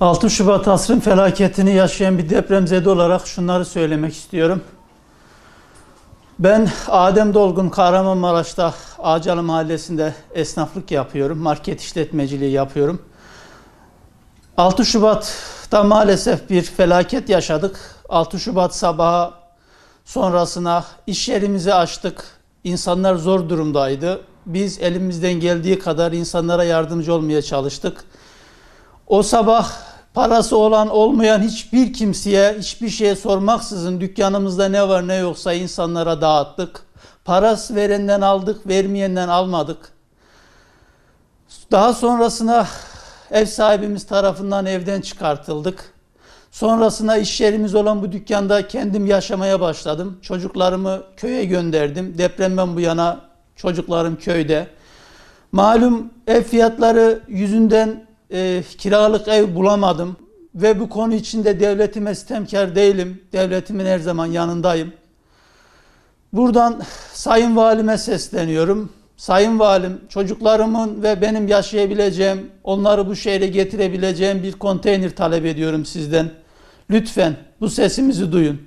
6 Şubat asrın felaketini yaşayan bir depremzede olarak şunları söylemek istiyorum. Ben Adem Dolgun Kahramanmaraş'ta Ağcalı Mahallesi'nde esnaflık yapıyorum. Market işletmeciliği yapıyorum. 6 Şubat'ta maalesef bir felaket yaşadık. 6 Şubat sabahı sonrasına iş yerimizi açtık. İnsanlar zor durumdaydı. Biz elimizden geldiği kadar insanlara yardımcı olmaya çalıştık. O sabah parası olan olmayan hiçbir kimseye hiçbir şeye sormaksızın dükkanımızda ne var ne yoksa insanlara dağıttık. Parası verenden aldık, vermeyenden almadık. Daha sonrasına ev sahibimiz tarafından evden çıkartıldık. Sonrasında iş yerimiz olan bu dükkanda kendim yaşamaya başladım. Çocuklarımı köye gönderdim. Depremden bu yana çocuklarım köyde. Malum ev fiyatları yüzünden e, kiralık ev bulamadım. Ve bu konu içinde devletime sistemkar değilim. Devletimin her zaman yanındayım. Buradan Sayın Valime sesleniyorum. Sayın Valim, çocuklarımın ve benim yaşayabileceğim, onları bu şehre getirebileceğim bir konteyner talep ediyorum sizden. Lütfen bu sesimizi duyun.